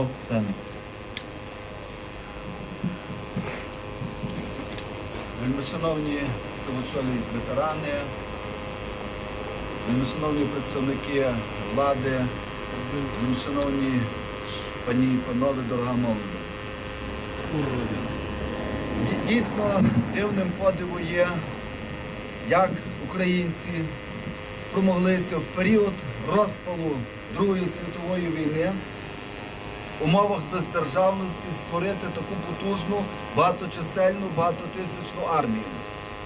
Сцени. Вельмишановні сивочолі ветерани, вельмишановні представники влади, вельмишановні пані і панове, дорога молоді. Дійсно дивним подиву є, як українці спромоглися в період розпалу Другої світової війни умовах бездержавності створити таку потужну, багаточисельну, багатотисячну армію.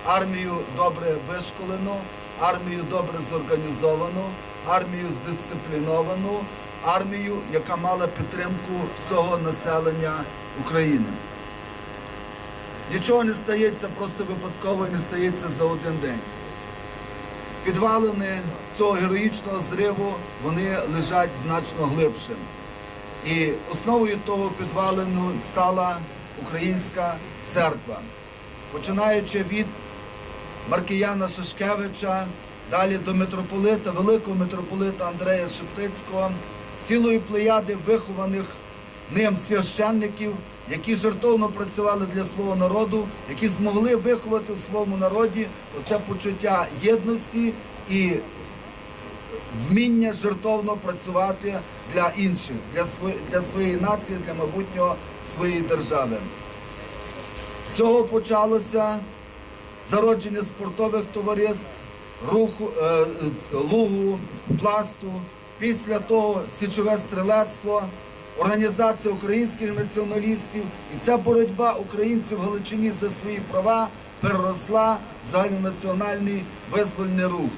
Армію добре вишколену, армію добре зорганізовану, армію здисципліновану, армію, яка мала підтримку всього населення України. Нічого не стається просто випадково і не стається за один день. Підвалини цього героїчного зриву вони лежать значно глибше. І основою того підвалину стала українська церква, починаючи від Маркіяна Шашкевича, далі до митрополита, великого митрополита Андрея Шептицького, цілої плеяди вихованих ним священників, які жертовно працювали для свого народу, які змогли виховати в своєму народі оце почуття єдності і вміння жертовно працювати для інших, для, своє- для своєї нації, для майбутнього своєї держави. З цього почалося зародження спортових товариств, руху, е, лугу, пласту. Після того січове стрілецтво, організація українських націоналістів. І ця боротьба українців в Галичині за свої права переросла в загальнонаціональний визвольний рух.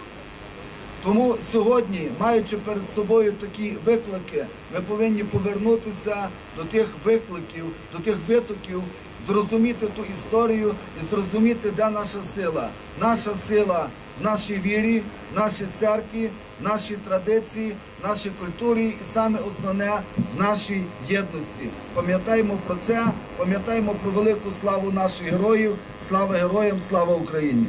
Тому сьогодні, маючи перед собою такі виклики, ми повинні повернутися до тих викликів, до тих витоків, зрозуміти ту історію і зрозуміти, де наша сила. Наша сила в нашій вірі, в нашій церкві, в нашій традиції, в нашій культурі і саме основне в нашій єдності. Пам'ятаємо про це, пам'ятаємо про велику славу наших героїв. Слава героям, слава Україні!